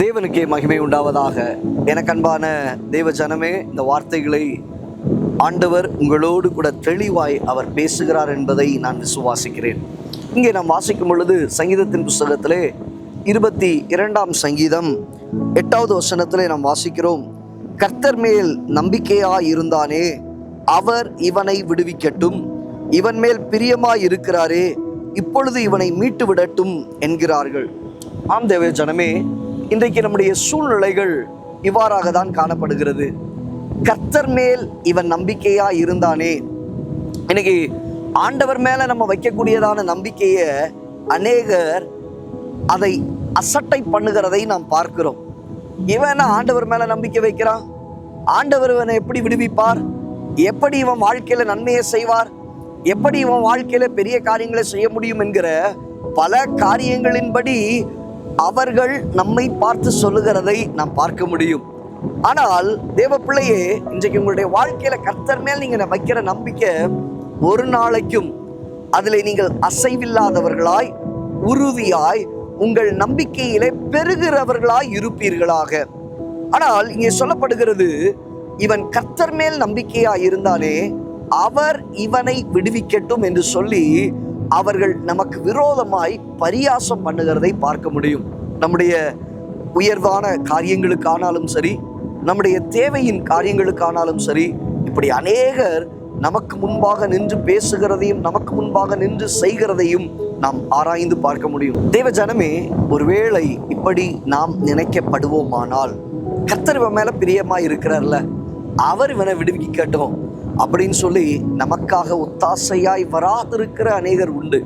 தேவனுக்கே மகிமை உண்டாவதாக. எனக்கு அன்பான தேவ ஜனமே இந்த வார்த்தைகளை ஆண்டவர் உங்களோடு கூட தெளிவாய் அவர் பேசுகிறார் என்பதை நான் விசுவாசிக்கிறேன். இங்கே நாம் வாசிக்கும் பொழுது சங்கீதத்தின் புஸ்தகத்திலே இருபத்தி இரண்டாம் சங்கீதம் எட்டாவது வசனத்திலே நாம் வாசிக்கிறோம். கர்த்தர் மேல் நம்பிக்கையாய் இருந்தானே அவர் இவனை விடுவிக்கட்டும். இவன் மேல் பிரியமாய் இருக்கிறாரே இப்பொழுது இவனை மீட்டு விடட்டும் என்கிறார்கள். ஆம் தேவ ஜனமே இன்றைக்கு நம்முடைய சூழ்நிலைகள் இவ்வாறாக தான் காணப்படுகிறது. கர்த்தர் மேல் இவன் நம்பிக்கையா இருந்தானே. இன்னைக்கு ஆண்டவர் மேல நம்ம வைக்கக்கூடியதான நம்பிக்கையை அநேகர் அதை அசட்டை பண்ணுகிறதை நாம் பார்க்கிறோம். இவன் என்ன ஆண்டவர் மேல நம்பிக்கை வைக்கிறான்? ஆண்டவர் இவனை எப்படி விடுவிப்பார்? எப்படி இவன் வாழ்க்கையில நன்மையை செய்வார்? எப்படி இவன் வாழ்க்கையில பெரிய காரியங்களை செய்ய முடியும் என்கிற பல காரியங்களின்படி அவர்கள் நம்மை பார்த்து சொல்லுகிறதை நாம் பார்க்க முடியும். ஆனால் தேவ பிள்ளையே இன்றைக்கு உங்களுடைய வாழ்க்கையில கர்த்தர் மேல் நீங்கள் வைக்கிற நம்பிக்கை ஒரு நாளைக்கும் அதில் நீங்கள் அசைவில்லாதவர்களாய் உறுதியாய் உங்கள் நம்பிக்கையிலே பெருகிறவர்களாய் இருப்பீர்களாக. ஆனால் இங்கே சொல்லப்படுகிறது இவன் கர்த்தர் மேல் நம்பிக்கையா இருந்தானே அவர் இவனை விடுவிக்கட்டும் என்று சொல்லி அவர்கள் நமக்கு விரோதமாய் பரியாசம் பண்ணுகிறதை பார்க்க முடியும். நம்முடைய உயர்வான காரியங்களுக்கானாலும் சரி நம்முடைய தேவையின் காரியங்களுக்கானாலும் சரி இப்படி அநேகர் நமக்கு முன்பாக நின்று பேசுகிறதையும் நமக்கு முன்பாக நின்று செய்கிறதையும் நாம் ஆராய்ந்து பார்க்க முடியும். தேவ ஜனமே ஒருவேளை இப்படி நாம் நினைக்கப்படுவோமானால் கத்தர் இவன் மேல பிரியமா இருக்கிறார்ல அவர் இவனை விடுவிக்கட்டும் அப்படின்னு சொல்லி நமக்காக ஒத்தாசையாய் வராதிருக்கிற அநேகர் உண்டு.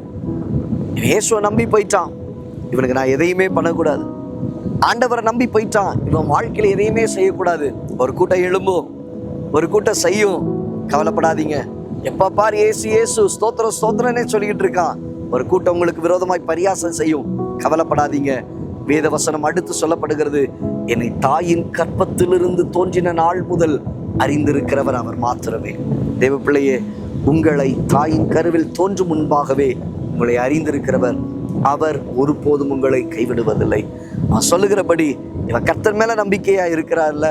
இயேசுவை நம்பி போயிட்டான். இவனுக்கு நான் எதையுமே பண்ணக்கூடாது. ஆண்டவரை நம்பி போயிட்டான். இவன் வாழ்க்கையில் எதையுமே செய்யக்கூடாது. ஒரு கூட்டம் எழும்பும். ஒரு கூட்டம் செய்யும். கவலைப்படாதீங்க. எப்போ பார் ஏசு ஏசு ஸ்தோத்திரம் ஸ்தோத்திரனே சொல்லிக்கிட்டு இருக்கான். ஒரு கூட்டம் உங்களுக்கு விரோதமாய் பரியாசம் செய்யும். கவலைப்படாதீங்க. வேத வசனம் அடுத்து சொல்லப்படுகிறது. என்னை தாயின் கற்பத்திலிருந்து தோன்றின நாள் முதல் அறிந்திருக்கிறவர் அவர் மாத்திரமே. தேவ பிள்ளையே உங்களை தாயின் கருவில் தோன்றும் முன்பாகவே உங்களை அறிந்திருக்கிறவர் அவர் ஒருபோதும் உங்களை கைவிடுவதில்லை. நான் சொல்லுகிறபடி இவன் கர்த்தர் மேல நம்பிக்கையா இருக்கிறார்ல?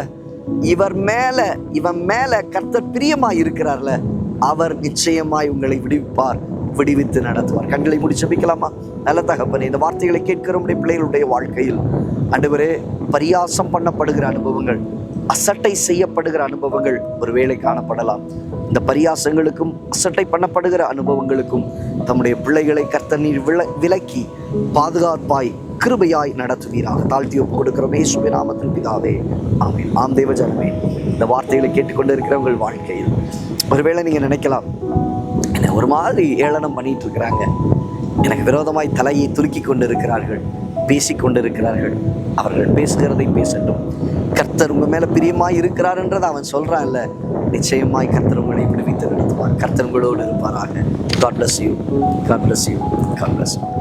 இவர் மேல இவன் மேல கர்த்தர் பிரியமா இருக்கிறார்ல? அவர் நிச்சயமாய் உங்களை விடுவிப்பார் விடுவித்து நடத்துவார். கண்களை முடி வைக்கலாமா நல்ல தகப்பனே இந்த வார்த்தைகளை கேட்கிற பிள்ளைகளுடைய வாழ்க்கையில். அன்றுவரே பரியாசம் பண்ணப்படுகிற அனுபவங்கள். அசட்டை செய்யப்படுகிற அனுபவங்கள் ஒருவேளை காணப்படலாம். இந்த பரியாசங்களுக்கும் அசட்டை பண்ணப்படுகிற அனுபவங்களுக்கும் தம்முடைய பிள்ளைகளை கர்த்த நீர் விள விலக்கி பாதுகாப்பாய் கிருபையாய் நடத்துவீராக. தாழ்த்தி ஒப்பு கொடுக்கிறோம் இயேசுவின் நாமத்தில் பிதாவே. ஆமென். ஆம் தேவ ஜனமே இந்த வார்த்தைகளை கேட்டுக்கொண்டு இருக்கிற உங்கள் வாழ்க்கையில் ஒருவேளை நீங்கள் நினைக்கலாம் என்னை ஒரு மாதிரி ஏளனம் பண்ணிட்டு இருக்கிறாங்க எனக்கு விரோதமாய் தலையை துருக்கி கொண்டு இருக்கிறார்கள் பேசிக்கொண்டிருக்கிறார்கள். இருக்கிறார்கள் அவர்கள் பேசுகிறதை பேசட்டும். கர்த்தர் உங்கள் மேலே பிரியமாக இருக்கிறாருன்றதை அவன் சொல்கிறான்ல நிச்சயமாய் கர்த்தர் உங்களை விடுவித்து நடத்துவார். கர்த்தர் உங்களோடு இருப்பாராக. God bless you God bless you God bless you